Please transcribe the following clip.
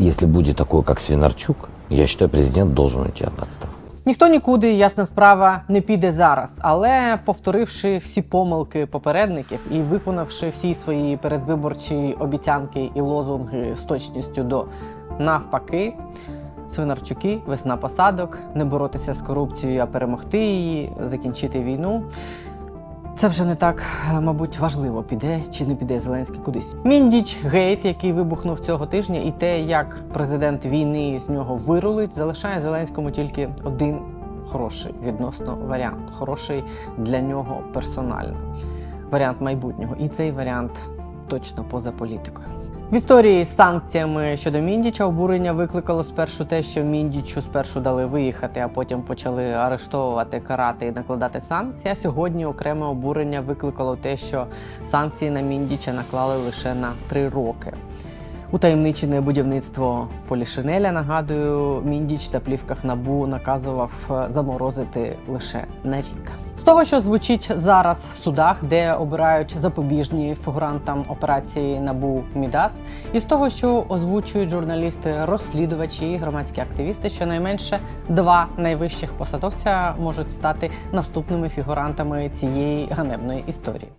Если будет такой, как Свинарчук, я считаю, президент должен уйти от отставки. Ніхто нікуди, ясна справа, не піде зараз, але повторивши всі помилки попередників і виконавши всі свої передвиборчі обіцянки і лозунги з точністю до навпаки. Свинарчуки, весна посадок, не боротися з корупцією, а перемогти її, закінчити війну. Це вже не так, е, мабуть, важливо, піде чи не піде Зеленський кудись. Міндіч гейт, який вибухнув цього тижня, і те, як президент війни з нього вирулить, залишає Зеленському тільки один хороший відносно варіант. Хороший для нього персонально. Варіант майбутнього. І цей варіант точно поза політикою. В історії з санкціями щодо Міндіча обурення викликало спершу те, що Міндічу спершу дали виїхати, а потім почали арештовувати, карати і накладати санкції. А сьогодні окреме обурення викликало те, що санкції на Міндіча наклали лише на три роки. Утаємничене будівництво Полішинеля, нагадую, Міндіч на плівках набу наказував заморозити лише на рік. З того, що звучить зараз в судах, де обирають запобіжні фігурантам операції набу Мідас, і з того, що озвучують журналісти, розслідувачі і громадські активісти, що найменше два найвищих посадовця можуть стати наступними фігурантами цієї ганебної історії.